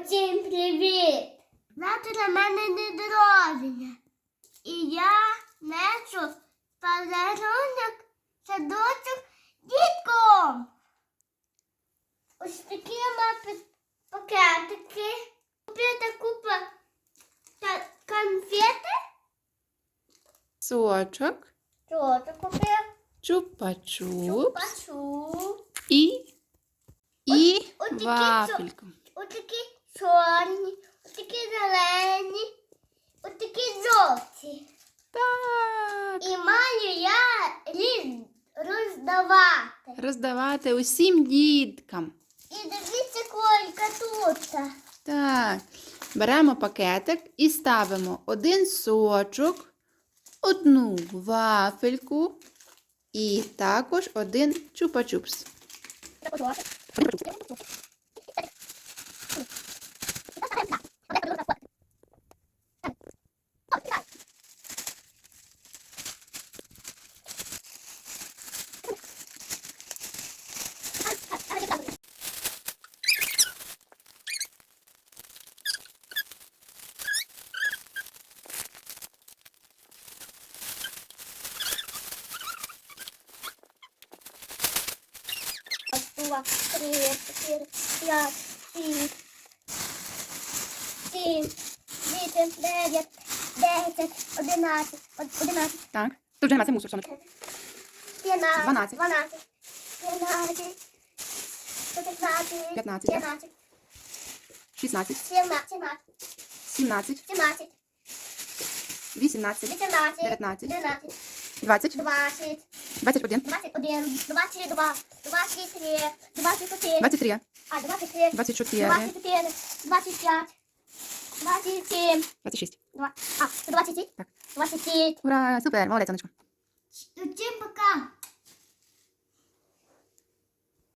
Усім привіт! Завтра в мене не народження. І я несу подарунок садочок діткам. Ось такі мапи пакетики. Купити купа та конфети. Сочок, Що ти купив? чупа-чупс Пачу. і, і от такі вафельку. Отакі чорні, отакі зелені, отакі жовті. Так. І маю я роздавати. Роздавати усім діткам. І дивіться, колька тут. Так. Беремо пакетик і ставимо один сочок, одну вафельку і також один чупа-чупс. Два, три, чотири, п'ять, шість, сім, вісім, дев'ять, десять, одинадцять, од- одинадцять, Так. Тут вже мусор, сонечко. п'ятнадцять, Дванадцять. дванадцять, п'ятнадцять, п'ятнадцять, П'ятнадцять, п'ятнадцять, 16, сімнадцять, сімнадцять, сімнадцять, 18, вісімнадцять, 19, дев'ятнадцять, 20, двадцять, 21, двадцять один, двадцять два, двадцять три, двадцять чотири, 23, а, двадцять три, 24, 24, 25, 27, 26. два, а, 27, Так. 27. Ура, супер, молодець, сонечко. Пока.